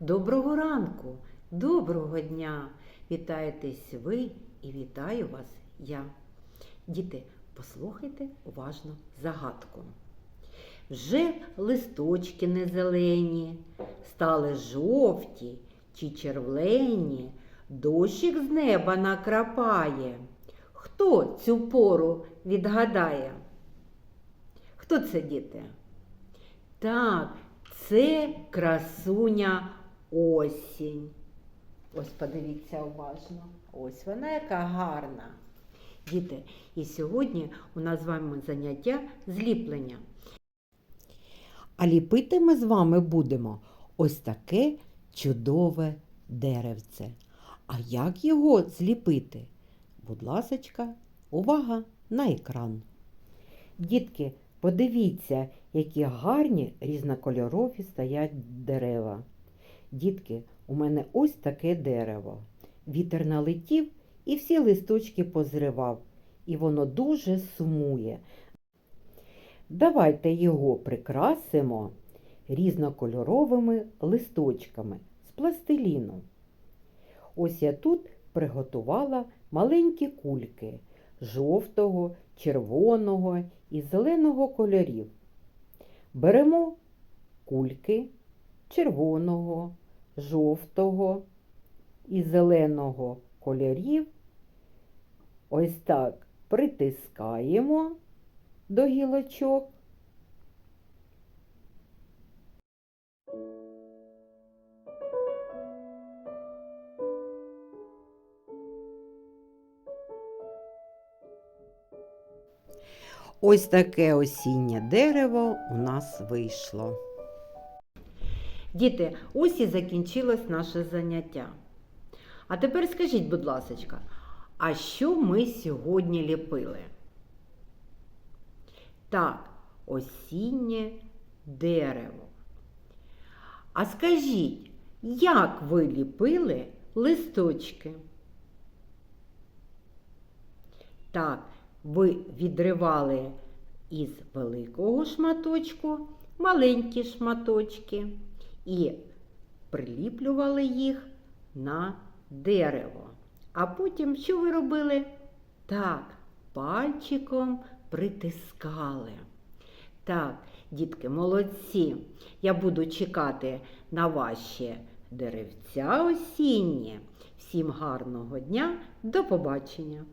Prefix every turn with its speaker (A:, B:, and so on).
A: Доброго ранку, доброго дня! Вітаєтесь ви і вітаю вас я. Діти, послухайте уважно загадку. Вже листочки не зелені, стали жовті чи червлені, дощик з неба накрапає. Хто цю пору відгадає? Хто це діти? Так, це красуня осінь. Ось подивіться уважно. Ось вона яка гарна. Діти, і сьогодні у нас з вами заняття зліплення.
B: А ліпити ми з вами будемо ось таке чудове деревце. А як його зліпити? Будь ласочка, увага на екран. Дітки, подивіться, які гарні різнокольорові стоять дерева. Дітки, у мене ось таке дерево. Вітер налетів і всі листочки позривав, і воно дуже сумує. Давайте його прикрасимо різнокольоровими листочками з пластиліну. Ось я тут приготувала маленькі кульки жовтого, червоного і зеленого кольорів. Беремо кульки червоного, жовтого і зеленого кольорів. Ось так притискаємо до гілочок. Ось таке осіннє дерево у нас вийшло.
A: Діти, ось і закінчилось наше заняття. А тепер скажіть, будь ласка, а що ми сьогодні ліпили? Так, осіннє дерево. А скажіть, як ви ліпили листочки? Так, ви відривали із великого шматочку маленькі шматочки і приліплювали їх на дерево. А потім що ви робили? Так, пальчиком притискали. Так, дітки, молодці. Я буду чекати на ваші деревця осінні. Всім гарного дня, до побачення!